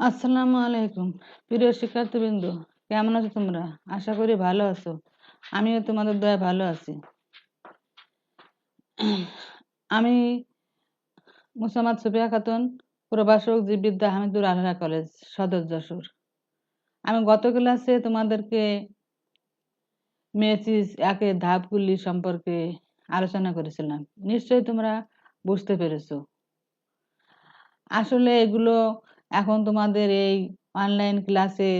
আসসালামু আলাইকুম। প্রিয় শিক্ষার্থীবৃন্দ, কেমন আছো তোমরা? আশা করি ভালো আছো। আমিও তোমাদের দয়া ভালো আছি। আমি মুসাম্মদ সুফিয়া খাতুন, প্রভাষক জীববিদ্যা হামিদুর আলহা কলেজ, সদর যশোর। আমি গত ক্লাসে তোমাদেরকে মেসিস একের ধাপগুলি সম্পর্কে আলোচনা করেছিলাম। নিশ্চয়ই তোমরা বুঝতে পেরেছ। আসলে এগুলো এখন তোমাদের এই অনলাইন ক্লাসে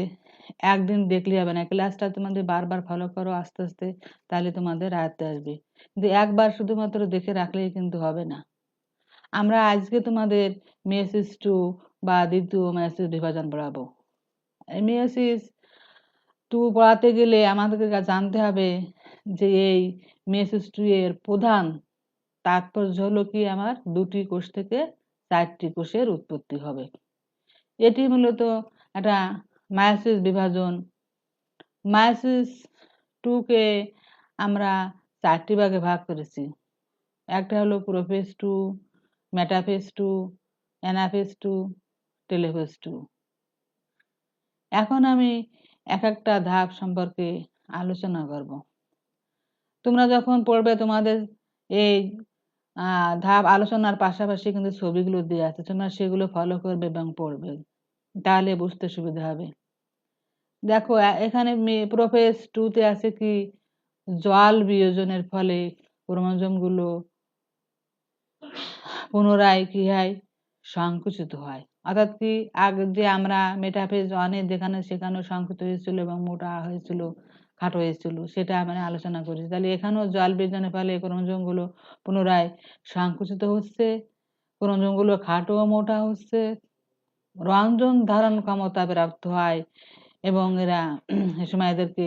একদিন দেখলে হবে না। ক্লাসটা তোমাদের বারবার ফলো করো আস্তে আস্তে, তাহলে তোমাদের আয়ত্তে আসবে। কিন্তু একবার শুধুমাত্র দেখে রাখলেই কিন্তু হবে না। আমরা আজকে তোমাদের মেসেজ টু বা দ্বিতীয় মেসেজ বিভাজন পড়াবো। মেসেজ টু পড়াতে গেলে আমাদেরকে জানতে হবে যে এই মেসেজ টু এর প্রধান তাৎপর্য হলো কি? আমার দুটি কোষ থেকে চারটি কোষের উৎপত্তি হবে। এটি মূলত একটা মায়াসিস বিভাজন। মায়াসিস টুকে আমরা চারটি ভাগে ভাগ করেছি। একটা হলো prophase two metaphase two anaphase two telophase two এখন আমি এক একটা ধাপ সম্পর্কে আলোচনা করব। তোমরা যখন পড়বে তোমাদের এই ধাপ আলোচনার পাশাপাশি কিন্তু ছবিগুলো দিয়ে আছে তোমরা সেগুলো ফলো করবে এবং পড়বে। তাহলে বুঝতে সুবিধা হবে। দেখো এখানে প্রোফেস টুতে আছে কি, জল বিয়োজনের ফলে ক্রোমোজোমগুলো পুনরায় কি হয়? সংকুচিত হয়। অর্থাৎ কি, আগে, যে আমরা মেটাফেজ অনেক যেখানে সেখানে সংকুচিত হয়েছিল এবং মোটা হয়েছিল খাটো হয়েছিল সেটা আমরা আলোচনা করেছি। তাহলে এখানেও জল বিয়োজনের ফলে ক্রোমোজোমগুলো পুনরায় সংকুচিত হচ্ছে ক্রোমোজোমগুলো খাটো মোটা হচ্ছে। রঞ্জন ধারণ ক্ষমতা প্রাপ্ত হয় এবং এরা এ সময় এদেরকে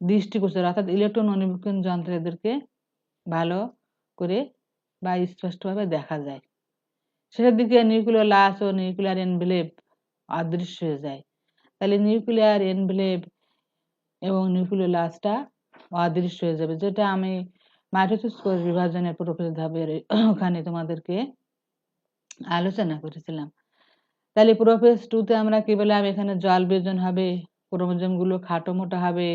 দৃষ্টিগোচর অর্থাৎ ইলেকট্রন অনিবীক্ষণ যন্ত্র এদেরকে ভালো করে বা স্পষ্টভাবে দেখা যায়। সেটার দিকে নিউক্লিয়ার লাস ও নিউক্লিয়ার এনভেলেপ অদৃশ্য হয়ে যায়। তাহলে নিউক্লিয়ার এনভেলেপ এবং নিউক্লিয়ার লাসটা অদৃশ্য হয়ে যাবে। যেটা আমি মাইটোসিস কোষ বিভাজনের প্রকৃত ধাপের ওখানে তোমাদেরকে আলোচনা করেছিলাম। তাহলে প্রোফেস টুতে আমরা কি বললাম এখানে জল বিয়োজন হবে গুলো খাটো মোটা হবে,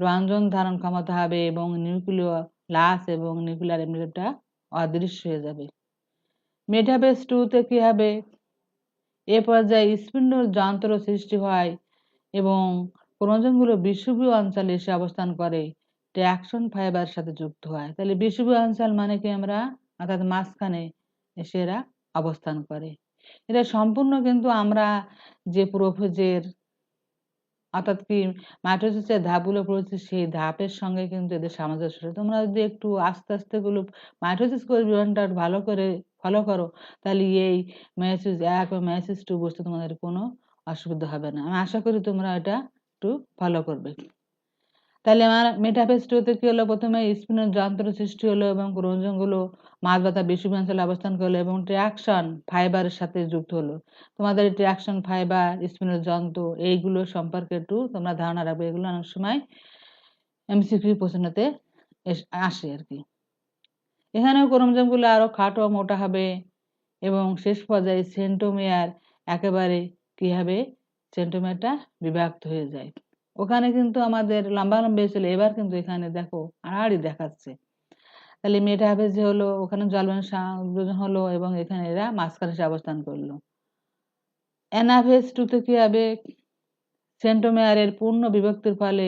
রঞ্জন ধারণ ক্ষমতা হবে এবং নিউক্লিয় লাস এবং নিউক্লিয়ার এমব্লেমটা অদৃশ্য হয়ে যাবে। মেটাবেস টুতে কি হবে? এ পর্যায়ে স্পিন্ড যন্ত্র সৃষ্টি হয় এবং ক্রোমোজোমগুলো বিষুবীয় অঞ্চলে এসে অবস্থান করে। ট্র্যাকশন ফাইবার সাথে যুক্ত হয়। তাহলে বিষুবীয় অঞ্চল মানে কি আমরা? অর্থাৎ মাঝখানে এসে এরা অবস্থান করে। এটা সম্পূর্ণ কিন্তু আমরা যে প্রোফেজের অর্থাৎ কি মাইটোসিসের ধাপগুলো পড়েছে, সেই ধাপের সঙ্গে কিন্তু এদের সামঞ্জস্য তোমরা যদি একটু আস্তে আস্তে গুলো মাইটোসিস বিবরণটা ভালো করে ফলো করো, তাহলে এই মেসেজ এক ও মেসেজ টু বুঝতে তোমাদের কোনো অসুবিধা হবে না। আমি আশা করি তোমরা এটা একটু ফলো করবে। তাহলে আমার মেটাফেজ টুতে কি হলো? প্রথমে স্পিনের যন্ত্র সৃষ্টি হলো এবং ক্রোমোজোমগুলো মাছ ব্যথা অঞ্চলে অবস্থান করল এবং ট্র্যাকশন ফাইবারের সাথে যুক্ত হলো। তোমাদের ট্র্যাকশন ফাইবার স্পিনের যন্ত্র এইগুলো সম্পর্কে একটু তোমরা ধারণা রাখবে। এগুলো অনেক সময় এমসিকিউ প্রশ্নতে আসে আর কি। এখানেও ক্রোমোজোমগুলো আরও খাটো মোটা হবে এবং শেষ পর্যায়ে সেন্টোমিয়ার একেবারে কি হবে? সেন্টোমিয়ারটা বিভক্ত হয়ে যায়। ওখানে কিন্তু আমাদের লম্বা লম্বা ছিল, এবার কিন্তু এখানে দেখো আড়াআড়ি দেখাচ্ছে। তাহলে মেয়েটা হবে যে হলো, ওখানে জলবায়ু সংযোজন হলো এবং এখানে এরা মাঝখানে এসে অবস্থান করল। অ্যানাভেস টুতে কি হবে সেন্টোমেয়ারের পূর্ণ বিভক্তির ফলে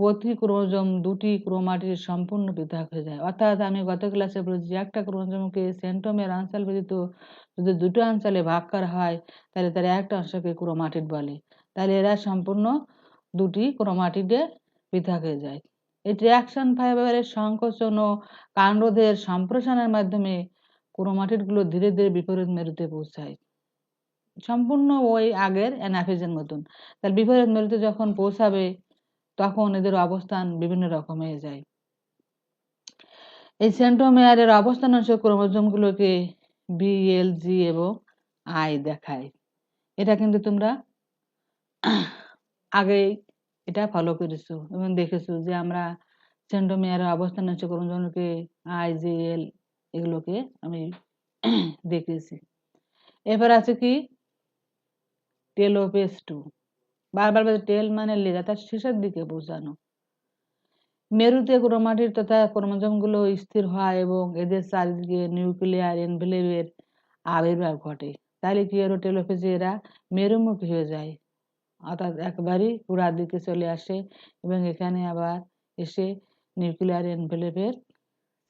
প্রতি ক্রোমোজোম দুটি ক্রোমাটির সম্পূর্ণ পৃথক হয়ে যায়। অর্থাৎ আমি গত ক্লাসে বলেছি একটা ক্রোমোজোমকে সেন্টোমেয়ার অঞ্চল ব্যতীত যদি দুটো অঞ্চলে ভাগ করা হয়, তাহলে তার একটা অংশকে ক্রোমাটিড বলে। তাহলে এরা সম্পূর্ণ দুটি ক্রোমাটিডে পৃথক হয়ে যায়। এই ট্রিয়াকশন ফাইবারের সংকোচন ও কাণ্ডদের সম্প্রসারণের মাধ্যমে ক্রোমাটিডগুলো ধীরে ধীরে বিপরীত মেরুতে পৌঁছায়। সম্পূর্ণ ওই আগের অ্যানাফেজের মতন। তার বিপরীত মেরুতে যখন পৌঁছাবে তখন এদের অবস্থান বিভিন্ন রকম হয়ে যায়। এই সেন্টোমেয়ারের অবস্থান অংশ ক্রোমোজোমগুলোকে বি এল জি এবং আই দেখায়। এটা কিন্তু তোমরা আগে এটা ফলো করেছ এবং দেখেছ যে আমরা সেন্টোমিয়ারের অবস্থান হচ্ছে ক্রোমোজোমকে আই জে এল এগুলোকে আমি দেখেছি। এবার আছে কি? Telophase two. বারবার টেল মানে লেজা তার শেষের দিকে বোঝানো। মেরুতে ক্রোমাটিড তথা ক্রোমোজোমগুলো স্থির হয় এবং এদের চারিদিকে নিউক্লিয়ার এনভেলেভের আবির্ভাব ঘটে। তাহলে কি হলো? টেলোফেজে এরা মেরুমুখী হয়ে যায়। অর্থাৎ একবারই গোড়ার দিকে চলে আসে এবং এখানে আবার এসে নিউক্লিয়ার এনভেলেভের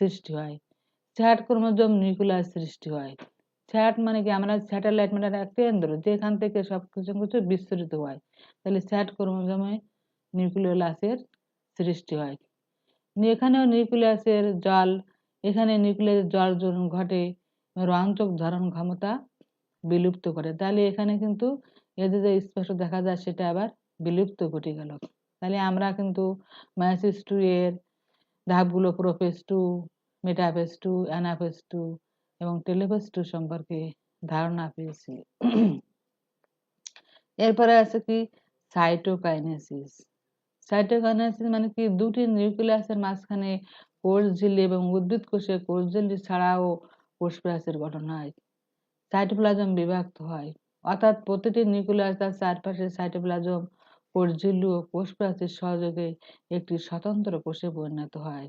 সৃষ্টি হয়। স্যাট ক্রোমোজোম নিউক্লিয়ার সৃষ্টি হয়। স্যাট মানে কি? আমরা স্যাটেলাইট মানে একটা কেন্দ্র যেখান থেকে সব কিছু কিছু বিস্তৃত হয়। তাহলে স্যাট ক্রোমোজোমে নিউক্লিয়াসের সৃষ্টি হয়। এখানেও নিউক্লিয়াসের জল, এখানে নিউক্লিয়াস জল ঘটে রঞ্চক ধারণ ক্ষমতা বিলুপ্ত করে। তাহলে এখানে কিন্তু এদের যে স্পষ্ট দেখা যায়, সেটা আবার বিলুপ্ত ঘটে গেল। তাহলে আমরা কিন্তু মায়াসিস টু এর ধাপগুলো prophase two metaphase two anaphase two এবং টেলিফেস টু সম্পর্কে ধারণা পেয়েছি। এরপরে আছে কি? সাইটোকাইনেসিস সাইটোকাইনেসিস মানে কি? দুটি নিউক্লিয়াসের মাঝখানে কোষ ঝিল্লি এবং উদ্ভিদ কোষে কোষ ঝিল্লি ছাড়াও কোষ প্রাচীর গঠন হয়। সাইটোপ্লাজম বিভক্ত হয়। অর্থাৎ প্রতিটি নিউক্লিয়াস তার চারপাশে সাইটোপ্লাজম কোষ ঝিল্লি ও কোষ প্রাচীর সহযোগে একটি স্বতন্ত্র কোষে পরিণত হয়।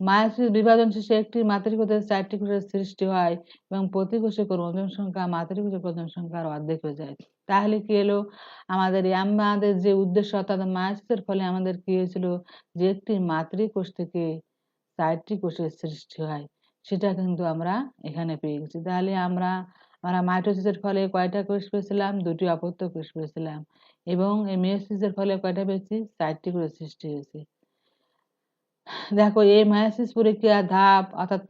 মায়োসিস বিভাজন শেষে একটি মাতৃকোষের চারটি কোষের সৃষ্টি হয় এবং প্রতি কোষে ক্রোমোজোম সংখ্যা মাতৃকোষের ক্রোমোজোম সংখ্যার অর্ধেক হয়ে যায়। তাহলে কি এলো? আমাদের আমাদের যে উদ্দেশ্য, অর্থাৎ মায়োসিসের ফলে আমাদের কি হয়েছিল? যে একটি মাতৃকোষ থেকে চারটি কোষের সৃষ্টি হয়। সেটা কিন্তু আমরা এখানে পেয়ে গেছি। তাহলে আমরা আমরা মাইটোসিসের ফলে কয়টা কোষ পেয়েছিলাম? দুটি অপত্য কোষ পেয়েছিলাম। এবং এই মেয়োসিসের ফলে কয়টা পেয়েছি? চারটি কোষের সৃষ্টি হয়েছে। দেখো, এই মায়াসিস পরীক্ষা ধাপ? অর্থাৎ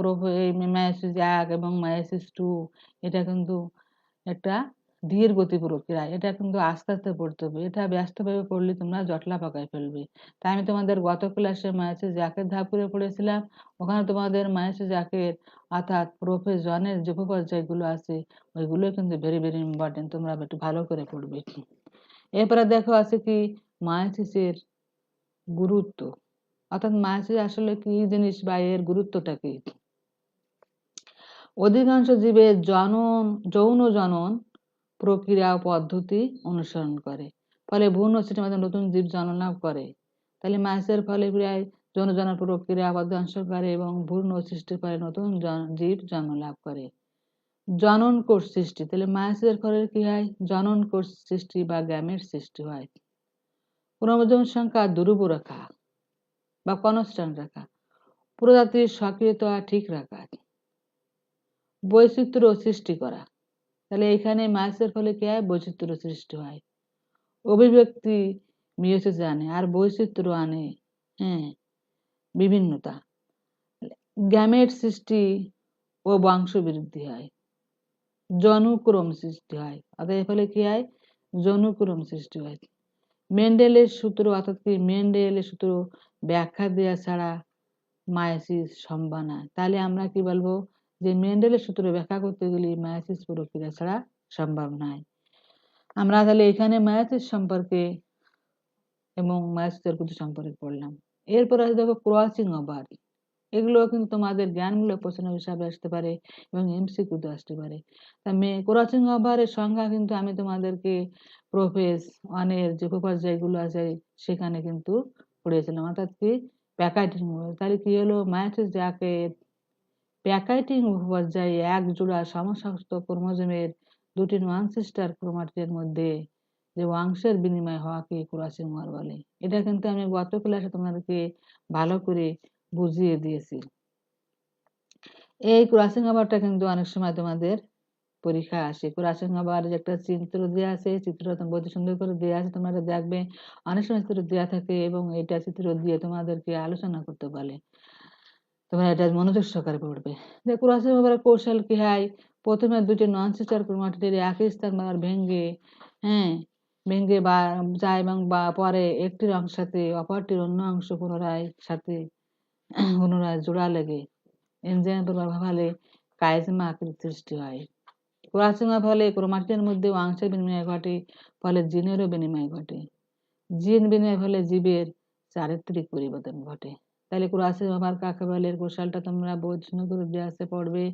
মায়াসিস এক এবং মায়াসিস টু এটা কিন্তু একটা ধীর গতি প্রক্রিয়া। এটা কিন্তু আস্তে আস্তে পড়তে হবে। এটা ব্যস্তভাবে পড়লে তোমরা জটলা পাকায় ফেলবে। তাই আমি তোমাদের গত ক্লাসে মায়াসিস একের ধাপ করে পড়েছিলাম। ওখানে তোমাদের মায়াসিস একের, অর্থাৎ প্রফেশনের যে উপপর্যায়গুলো আছে, ওইগুলো কিন্তু ভেরি ভেরি ইম্পর্টেন্ট তোমরা একটু ভালো করে পড়বে। এরপরে দেখো আছে কি মায়াসিসের গুরুত্ব। অর্থাৎ মায়াসিস আসলে কি জিনিস বা এর গুরুত্বটা কি? অধিকাংশ জীবের জনন, যৌন জনন প্রক্রিয়া পদ্ধতি অনুসরণ করে। ফলে ভ্রূণ সৃষ্টির মাধ্যমে নতুন জীব জন্মলাভ করে। তাহলে মায়াসের ফলে প্রায় যৌন জন প্রক্রিয়া অংশ করে এবং ভ্রূণ সৃষ্টির ফলে নতুন জীব জন্ম লাভ করে। জনন কোষ সৃষ্টি, তাহলে মায়াসের ফলে কি হয়? জনন কোষ সৃষ্টি বা গ্যামের সৃষ্টি হয়। ক্রোমোজোম সংখ্যা দুরূপ রাখা বা কনস্ট্যান্ট রাখা। প্রজাতির সক্রিয়তা ঠিক রাখা। বৈচিত্র্য সৃষ্টি করা। তাহলে এখানে মায়াসের ফলে কি হয়? বৈচিত্র্য সৃষ্টি হয়। অভিব্যক্তি মিয়োসিস আনে আর বৈচিত্র্য আনে হ্যাঁ বিভিন্নতা। গ্যামেট সৃষ্টি ও বংশ বৃদ্ধি হয়। জনুক্রম সৃষ্টি হয়। অর্থাৎ ফলে কি হয়? জনুক্রম সৃষ্টি হয়। মেন্ডেলের সূত্র, অর্থাৎ কি মেন্ডেলের সূত্র ব্যাখ্যা দেওয়া ছাড়া মায়াসিস সম্ভব না। তাহলে আমরা কি বলব যে মেন্ডেলের সূত্র ব্যাখ্যা করতে গেলে মায়াসিস প্রক্রিয়া ছাড়া সম্ভব নয়। আমরা তাহলে এখানে মায়াসিস সম্পর্কে এবং মায়াসিসের সম্পর্কে পড়লাম। এরপর আছে দেখো ক্রসিং ওভার। এগুলো কিন্তু তোমাদের জ্ঞানমূলক প্রশ্ন হিসাবে আসতে পারে এবং এমসিকিউতে আসতে পারে। তা মে ক্রসিং ওভারের সংখ্যা কিন্তু আমি তোমাদেরকে প্রফেস অনের যে পর্যায়গুলো আছে সেখানে কিন্তু পড়িয়েছিলাম। অর্থাৎ কি? প্যাকাইটিং তাহলে কি হলো? মায়াসিস যাকে প্যাকাইটিং উপপর্যায়ে এক জোড়া সমস্ত ক্রোমোজোমের দুটি নন সিস্টার মধ্যে যে অংশের বিনিময় হওয়াকে ক্রসিং ওভার বলে। এটা কিন্তু আমি গত ক্লাসে তোমাদেরকে ভালো করে বুঝিয়ে দিয়েছি। এই ক্রসিং ওভারটা কিন্তু অনেক সময় তোমাদের পরীক্ষা আসে। ক্রসিং ওভার যে একটা চিত্র দেওয়া আছে চিত্রটা বলতে সুন্দর করে দেওয়া আছে, তোমরা দেখবে অনেক সময় চিত্র দেওয়া থাকে এবং এটা চিত্র দিয়ে তোমাদেরকে আলোচনা করতে বলে তোমরা এটা মনোযোগ সহকারে পড়বে। যে ক্রসিং ওভারের কৌশল কি হয়? প্রথমে দুটি নন সিস্টার ক্রোমাটিডের একই স্থান ভেঙে হ্যাঁ ভেঙে বা যায় এবং বা পরে একটির অংশ সাথে অপরটির অন্য অংশ পুনরায় সাথে পুনরায় জোড়া লেগে, এনজাইম ফলে কাইজমা আকৃতির সৃষ্টি হয়। ক্রসিংয়ের ফলে ক্রোমাটিনের মধ্যে অংশের বিনিময় ঘটে, ফলে জিনেরও বিনিময় ঘটে। জিন বিনিময় ফলে জীবের চারিত্রিক পরিবর্তন ঘটে। তাহলে ক্রসিং ওভার কাকে বলে কৌশলটা তোমরা করে দিয়ে আসতে পড়বে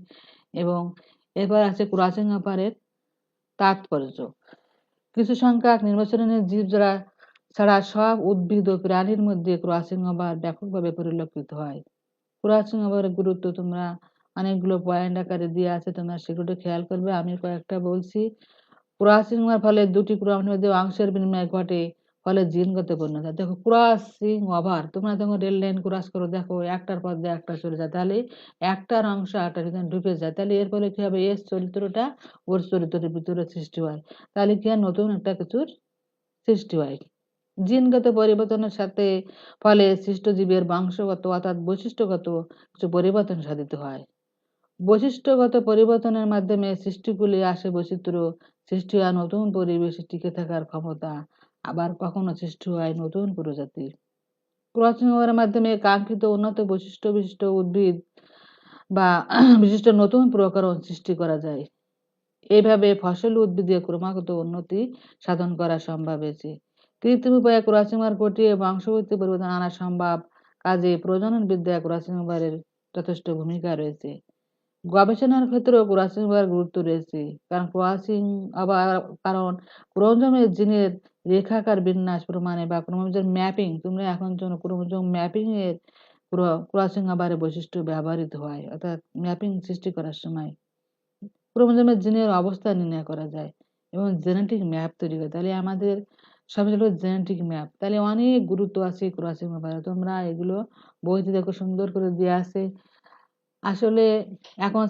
এবং এরপর আছে ক্রসিং ওভারের তাৎপর্য। কিছু সংখ্যক নির্বাচনের জীব যারা ছাড়া সব উদ্ভিদ ও প্রাণীর মধ্যে ক্রসিং ওভার ব্যাপকভাবে পরিলক্ষিত হয়। ক্রসিং ওভারের গুরুত্ব তোমরা অনেকগুলো পয়েন্ট আকারে দিয়ে আছে, তোমরা সেগুলো খেয়াল করবে। আমি কয়েকটা বলছি। ক্রসিং ওভার ফলে দুটি মধ্যে অংশের বিনিময় ঘটে, ফলে জিনগত পূর্ণতা দেখো, ক্রসিং ওভার তোমরা যখন রেল লাইন ক্রস করো, দেখো, একটার পর দিয়ে একটা চলে যায়। তাহলে একটার অংশ আটটা ভিতরে ঢুকে যায়, তাহলে এর ফলে কি হবে? এর চরিত্রটা ওর চরিত্রের ভিতরে সৃষ্টি হয়। তাহলে কি নতুন একটা কিছুর সৃষ্টি হয়। জিনগত পরিবর্তনের সাথে ফলে সৃষ্ট জীবের বংশগত অর্থাৎ বৈশিষ্ট্যগত কিছু পরিবর্তন সাধিত হয়। বৈশিষ্ট্যগত পরিবর্তনের মাধ্যমে সৃষ্টিগুলি আসে বৈচিত্র্য সৃষ্টি হয়, নতুন পরিবেশে টিকে থাকার ক্ষমতা, আবার কখনো সৃষ্টি হয় নতুন প্রজাতি। ক্রসিং ওভারের মাধ্যমে কাঙ্ক্ষিত উন্নত বৈশিষ্ট্য, বিশিষ্ট উদ্ভিদ বা বিশিষ্ট নতুন প্রকরণ সৃষ্টি করা যায়। এইভাবে ফসল উদ্ভিদে ক্রমাগত উন্নতি সাধন করা সম্ভব হয়েছে। কৃত্রিম উপায়ে ক্রসিং ওভার ঘটিয়ে বংশগতি পরিবর্তন আনা সম্ভব। কাজে প্রজনন বিদ্যায় ক্রসিং ওভারের যথেষ্ট ভূমিকা রয়েছে। গবেষণার ক্ষেত্রেও ক্রসিং ওভার গুরুত্ব রয়েছে। কারণ ক্রসিং আবার কারণ, ক্রোমোজোমের জিনের রেখাকার বিন্যাস প্রমাণে বা ক্রোমোজোম ম্যাপিং, তোমরা এখন জন্য ক্রোমোজোম ম্যাপিং এর ক্রসিং ওভারের বৈশিষ্ট্য ব্যবহৃত হয়, অর্থাৎ ম্যাপিং সৃষ্টি করার সময়। ক্রোমোজোমের জিনের অবস্থা নির্ণয় করা যায় এবং জেনেটিক ম্যাপ তৈরি করে। তাহলে আমাদের সব হলো জেনেটিক ম্যাপ তাহলে অনেক গুরুত্ব আছে ক্রসিং ওভারে তোমরা এগুলো বইতে দেখো, সুন্দর করে দিয়ে আছে। আসলে এখন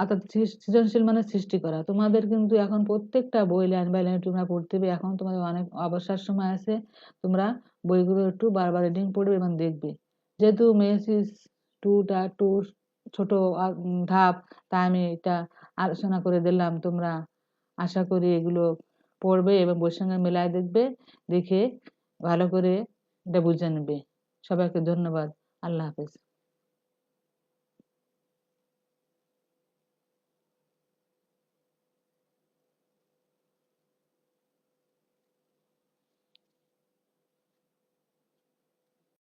অর্থাৎ সৃজনশীল মানে সৃষ্টি করা। তোমাদের কিন্তু এখন প্রত্যেকটা বই লাইন বাই লাইন তোমরা পড়তে হবে। এখন তোমাদের অনেক অবসর সময় আছে। তোমরা বইগুলো একটু বারবার রিডিং পড়বে এবং দেখবে। যেহেতু মেসিস টুটা টু ছোট ধাপ, তাই আমি এটা আলোচনা করে দিলাম। তোমরা আশা করি এগুলো পড়বে এবং বইয়ের সঙ্গে মেলায় দেখবে, দেখে ভালো করে এটা বুঝে নেবে। সবাইকে ধন্যবাদ। আল্লাহ হাফেজ।